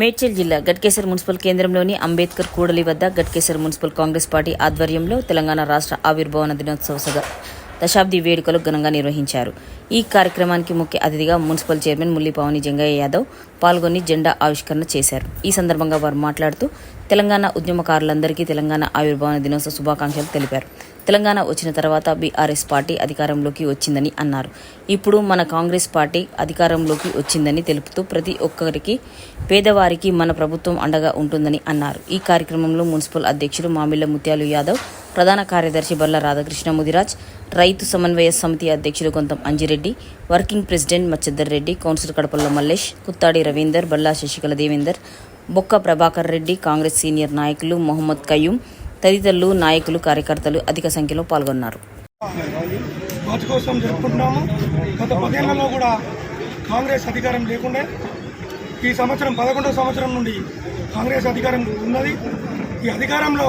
మేడ్చల్ జిల్లా గట్కేసర్ మున్సిపల్ కేంద్రంలోని అంబేద్కర్ కూడలి వద్ద గట్కేసర్ మున్సిపల్ కాంగ్రెస్ పార్టీ ఆధ్వర్యంలో తెలంగాణ రాష్ట్ర ఆవిర్భావన దినోత్సవ దశాబ్ది వేడుకలు ఘనంగా నిర్వహించారు. ఈ కార్యక్రమానికి ముఖ్య అతిథిగా మున్సిపల్ చైర్మన్ ముల్లిపావని జంగయ్య యాదవ్ పాల్గొని జెండా ఆవిష్కరణ చేశారు. ఈ సందర్భంగా వారు మాట్లాడుతూ తెలంగాణ ఉద్యమకారులందరికీ తెలంగాణ ఆవిర్భావన దినోత్సవ శుభాకాంక్షలు తెలిపారు. తెలంగాణ వచ్చిన తర్వాత బీఆర్ఎస్ పార్టీ అధికారంలోకి వచ్చిందని అన్నారు. ఇప్పుడు మన కాంగ్రెస్ పార్టీ అధికారంలోకి వచ్చిందని తెలుపుతూ ప్రతి ఒక్కరికి పేదవారికి మన ప్రభుత్వం అండగా ఉంటుందని అన్నారు. ఈ కార్యక్రమంలో మున్సిపల్ అధ్యక్షులు మామిళ్ళ ముత్యాలు యాదవ్ ప్రధాన కార్యదర్శి బల్ల రాధాకృష్ణ ముదిరాజ్ రైతు సమన్వయ సమితి అధ్యక్షులు Kontham Anjireddy working president Machaddar Reddy councillor Kadapalla Mallesh Kuthadi Ravinder Balla Sasikala Devender Bokka Prabhakar Reddy Congress senior నాయకులు మొహమ్మద్ కయ్యూం తదితరులు నాయకులు కార్యకర్తలు అధిక సంఖ్యలో పాల్గొన్నారు. వాటి కోసం జరుపుకుంటున్నాము. గత పదేళ్ళలో కూడా కాంగ్రెస్ అధికారం లేకుండా ఈ సంవత్సరం పదకొండవ సంవత్సరం నుండి కాంగ్రెస్ అధికారం ఉన్నది. ఈ అధికారంలో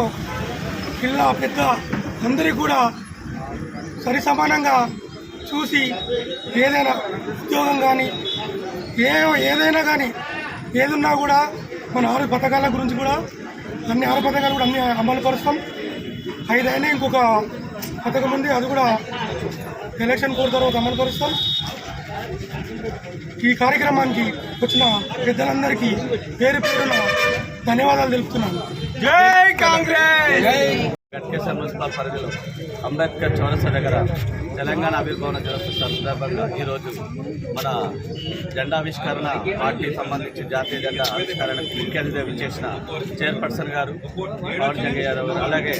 పిల్ల పెద్ద అందరికీ కూడా సరి సమానంగా చూసి ఏదైనా ఉద్యోగం కానీ ఏ ఏదైనా కానీ ఏదున్నా కూడా మన ఆరు పథకాల గురించి కూడా అన్ని ఆరు పథకాలు కూడా అన్ని అమలు పరుస్తాం. ఐదైనా ఇంకొక పథకం ఉంది అది కూడా ఎలక్షన్ కోడ్ తర్వాత అమలు పరుస్తాం. ఈ కార్యక్రమానికి వచ్చిన పెద్దలందరికీ పేరు పేరున ధన్యవాదాలు తెలుపుతున్నాను. జై కాంగ్రెస్! కట్కేశ్వర మున్సిపల్ పరిధిలో అంబేద్కర్ చౌరస్తా దగ్గర తెలంగాణ ఆవిర్భావన దినోత్సవ సందర్భంగా ఈరోజు మన జెండావిష్కరణ పార్టీ సంబంధించి జాతీయ జెండా ఆవిష్కరణకు ముఖ్య అతిథి చేసిన చైర్పర్సన్ గారు పవన్ జంగయ్య యాదవ్ గారు అలాగే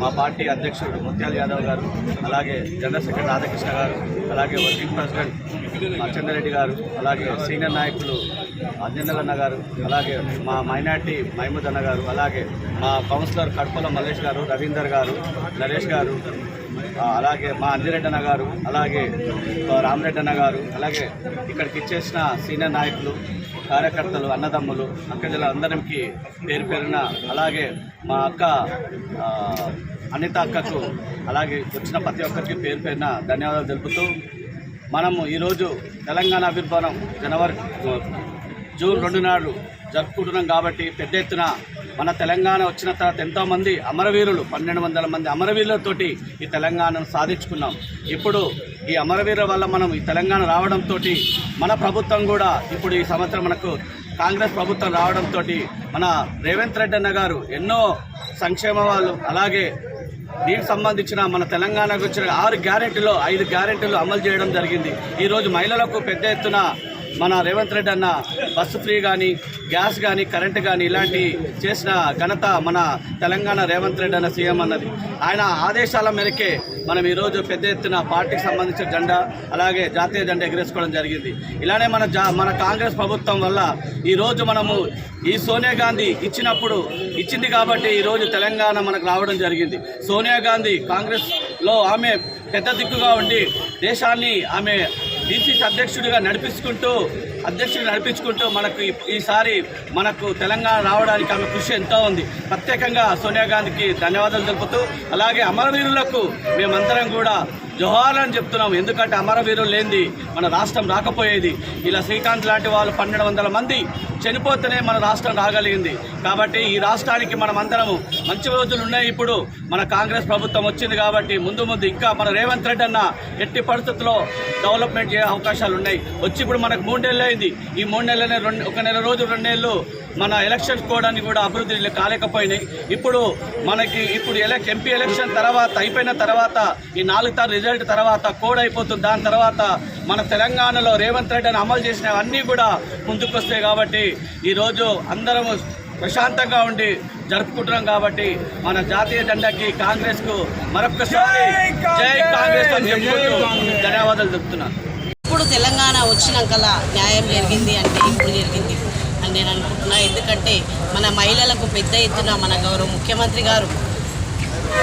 మా పార్టీ అధ్యక్షుడు ముత్యాల యాదవ్ గారు అలాగే జనరల్ సెక్రటరీ రాధాకృష్ణ గారు అలాగే వర్కింగ్ ప్రెసిడెంట్ మచ్చందరెడ్డి గారు అలాగే సీనియర్ నాయకులు అజెందల్ అన్న గారు అలాగే మా మైనార్టీ మహమూద్ అన్న గారు అలాగే మా కౌన్సిలర్ కడపల మల్లేష్ గారు రవీందర్ గారు నరేష్ గారు అలాగే మా అంజిరెడ్డి అన్న గారు అలాగే ఆ, రామరెడ్డి అన్న గారు అలాగే ఇక్కడికి ఇచ్చేసిన సీనియర్ నాయకులు కార్యకర్తలు అన్నదమ్ములు అక్కజల అందరికి పేరు పేరున అలాగే మా అక్క అనిత అక్కకు అలాగే వచ్చిన ప్రతి ఒక్కరికి పేరు పేరున ధన్యవాదాలు తెలుపుతూ మనము ఈరోజు తెలంగాణ ఆవిర్భావం జనవరి జూన్ రెండు నాడు జరుపుకుంటున్నాం కాబట్టి పెద్ద ఎత్తున మన తెలంగాణ వచ్చిన తర్వాత ఎంతోమంది అమరవీరులు పన్నెండు వందల మంది అమరవీరులతోటి ఈ తెలంగాణను సాధించుకున్నాం. ఇప్పుడు ఈ అమరవీరుల వల్ల మనం ఈ తెలంగాణ రావడంతో మన ప్రభుత్వం కూడా ఇప్పుడు ఈ సంవత్సరం మనకు కాంగ్రెస్ ప్రభుత్వం రావడంతో మన రేవంత్ రెడ్డి అన్న గారు ఎన్నో సంక్షేమాలు అలాగే దీనికి సంబంధించిన మన తెలంగాణకు వచ్చిన ఆరు గ్యారెంటీలో ఐదు గ్యారెంటీలు అమలు చేయడం జరిగింది. ఈరోజు మహిళలకు పెద్ద ఎత్తున మన రేవంత్ రెడ్డి అన్న బస్సు ఫ్రీ కానీ గ్యాస్ కానీ కరెంటు కానీ ఇలాంటి చేసిన ఘనత మన తెలంగాణ రేవంత్ రెడ్డి అన్న సీఎం అన్నది. ఆయన ఆదేశాల మేరకే మనం ఈరోజు పెద్ద ఎత్తున పార్టీకి సంబంధించిన జెండా అలాగే జాతీయ జెండా ఎగరేసుకోవడం జరిగింది. ఇలానే మన జా మన కాంగ్రెస్ ప్రభుత్వం వల్ల ఈరోజు మనము ఈ సోనియా గాంధీ ఇచ్చినప్పుడు ఇచ్చింది కాబట్టి ఈరోజు తెలంగాణ మనకు రావడం జరిగింది. సోనియా గాంధీ కాంగ్రెస్లో ఆమె పెద్ద దిక్కుగా ఉండి దేశాన్ని ఆమె బీసీసీ అధ్యక్షుడిగా నడిపించుకుంటూ అధ్యక్షుడు నడిపించుకుంటూ మనకు ఈసారి మనకు తెలంగాణ రావడానికి ఆమె కృషి ఎంతో ఉంది. ప్రత్యేకంగా సోనియా గాంధీకి ధన్యవాదాలు తెలుపుతూ అలాగే అమరవీరులకు మేమందరం కూడా జోహార్ అని చెప్తున్నాం ఎందుకంటే అమరవీరులు లేనిది మన రాష్ట్రం రాకపోయేది. ఇలా శ్రీకాంత్ లాంటి వాళ్ళు పన్నెండు వందల మంది చనిపోతేనే మన రాష్ట్రం రాగలిగింది. కాబట్టి ఈ రాష్ట్రానికి మనం అందరము మంచి రోజులు ఉన్నాయి ఇప్పుడు. మన కాంగ్రెస్ ప్రభుత్వం వచ్చింది కాబట్టి ముందు ముందు ఇంకా మన రేవంత్ రెడ్డి అన్న ఎట్టి పరిస్థితుల్లో డెవలప్మెంట్ చేసే అవకాశాలు ఉన్నాయి. వచ్చి ఇప్పుడు మనకు మూడు నెలలు అయింది. ఈ మూడు నెలలనే రెండు ఒక నెల రోజు రెండు నెలలు మన ఎలక్షన్స్ కోవడానికి కూడా అభివృద్ధి కాలేకపోయినాయి. ఇప్పుడు మనకి ఇప్పుడు ఎలక్ ఎంపీ ఎలక్షన్ తర్వాత అయిపోయిన తర్వాత ఈ నాలుగు తారు రిజల్ట్ తర్వాత కోడ్ అయిపోతుంది. దాని తర్వాత మన తెలంగాణలో రేవంత్ రెడ్డి అని అమలు చేసినవన్నీ కూడా ముందుకొస్తాయి కాబట్టి ఈరోజు అందరము ప్రశాంతంగా ఉండి జరుపుకుంటున్నాం కాబట్టి మన జాతీయ జెండాకి కాంగ్రెస్కు మరొకసారి జై కాంగ్రెస్ అని చెప్పుకుంటూ ధన్యవాదాలు చెప్తున్నాను ఇప్పుడు తెలంగాణ వచ్చినాకలా న్యాయం జరిగింది అంటే ఇప్పుడు జరిగింది అని నేను అనుకుంటున్నా. ఎందుకంటే మన మహిళలకు పెద్ద ఎత్తున మన గౌరవ ముఖ్యమంత్రి గారు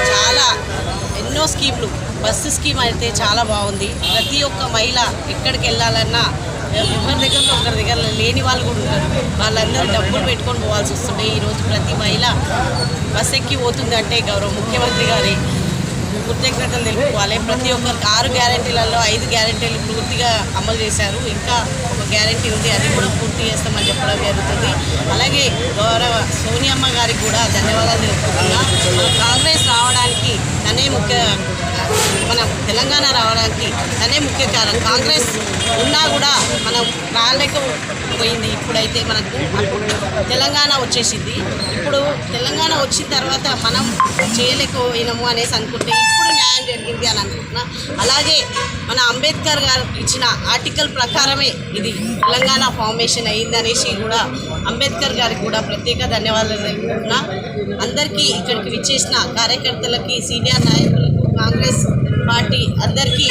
చాలా ఎన్నో స్కీమ్లు బస్సు స్కీమ్ అయితే చాలా బాగుంది. ప్రతి ఒక్క మహిళ ఎక్కడికి వెళ్ళాలన్నా ఒకరి దగ్గర ఒకరి దగ్గర లేని వాళ్ళు కూడా ఉంటారు. వాళ్ళందరూ డబ్బులు పెట్టుకొని పోవాల్సి వస్తుండే ఈరోజు ప్రతి మహిళ బస్ ఎక్కి పోతుంది అంటే గౌరవ ముఖ్యమంత్రి గారి కృతజ్ఞతలు తెలుపుకోవాలి. ప్రతి ఒక్కరికి ఆరు గ్యారెంటీలలో ఐదు గ్యారెంటీలు పూర్తిగా అమలు చేశారు. ఇంకా ఒక గ్యారెంటీ ఉంది. అది కూడా పూర్తి చేస్తామని చెప్పడం జరుగుతుంది. అలాగే గౌరవ సోనియమ్మ గారికి కూడా ధన్యవాదాలు తెలుపుతున్నా కాంగ్రెస్ రావడానికి తనే ముఖ్య తెలంగాణ రావడానికి తనే ముఖ్య కారణం. కాంగ్రెస్ ఉన్నా కూడా మనం రాలేకపోయింది ఇప్పుడైతే మనకు. తెలంగాణ వచ్చేసింది. ఇప్పుడు తెలంగాణ వచ్చిన తర్వాత మనం చేయలేకపోయినాము అనేసి అనుకుంటే ఇప్పుడు న్యాయం జరిగింది అని అనుకుంటున్నా. అలాగే మన అంబేద్కర్ గారు ఇచ్చిన ఆర్టికల్ ప్రకారమే ఇది తెలంగాణ ఫార్మేషన్ అయింది అనేసి కూడా అంబేద్కర్ గారికి కూడా ప్రత్యేక ధన్యవాదాలు తెలుపుతున్నా. అందరికీ ఇక్కడికి విచ్చేసిన కార్యకర్తలకి సీనియర్ నాయకులకు కాంగ్రెస్ పార్టీ అందరికీ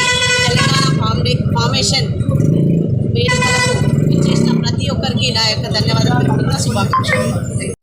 తెలంగాణ ఫార్మే ఫార్మేషన్ వేడుకలకు విచ్చేసిన ప్రతి ఒక్కరికి నా యొక్క ధన్యవాదాలు. తెలుపుతున్నా శుభాకాంక్షలు.